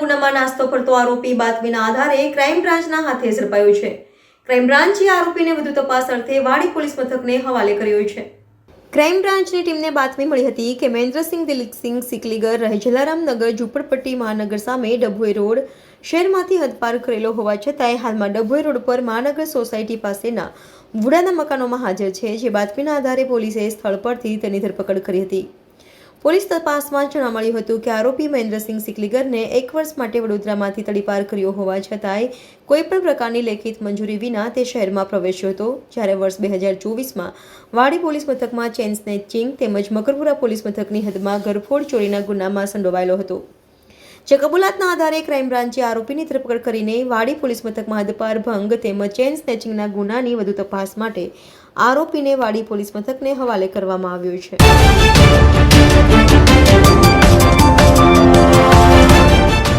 ગુનામાં નાસ્તો કરતો આરોપી બાતમીના આધારે ક્રાઇમ બ્રાન્ચના હાથે ઝડપાયો છે. ક્રાઇમ બ્રાન્ચે આરોપીને વધુ તપાસ અર્થે વાડી પોલીસ મથકને હવાલે કર્યો છે. ક્રાઇમ બ્રાન્ચની ટીમને બાતમી મળી હતી કે મહેન્દ્રસિંહ દિલીપસિંહ સિકલીગર રહે જલારામનગર ઝુંપડપટ્ટી મહાનગર સામે ડભોઈ રોડ શહેરમાંથી હદપાર કરેલો હોવા છતાંય હાલમાં ડભોઈ રોડ પર મહાનગર સોસાયટી પાસેના વુડાના મકાનોમાં હાજર છે, જે બાતમીના આધારે પોલીસે સ્થળ પરથી તેની ધરપકડ કરી હતી. પોલીસ તપાસમાં જાણવા મળ્યું હતું કે આરોપી મહેન્દ્રસિંહ સિકલીગરને એક વર્ષ માટે વડોદરામાંથી તડીપાર કર્યો હોવા છતાંય કોઈપણ પ્રકારની લેખિત મંજૂરી વિના તે શહેરમાં પ્રવેશ્યો હતો. જ્યારે વર્ષ બે હજાર ચોવીસમાં વાડી પોલીસ મથકમાં ચેન સ્નેચિંગ તેમજ મકરપુરા પોલીસ મથકની હદમાં ગરફોડ ચોરીના ગુનામાં સંડોવાયેલો હતો. જે કબૂલાતના આધારે ક્રાઇમ બ્રાન્ચે આરોપીની ધરપકડ કરીને વાડી પોલીસ મથકમાં હદપાર ભંગ તેમજ ચેન સ્નેચિંગના ગુનાની વધુ તપાસ માટે આરોપીને વાડી પોલીસ મથકને હવાલે કરવામાં આવ્યો છે.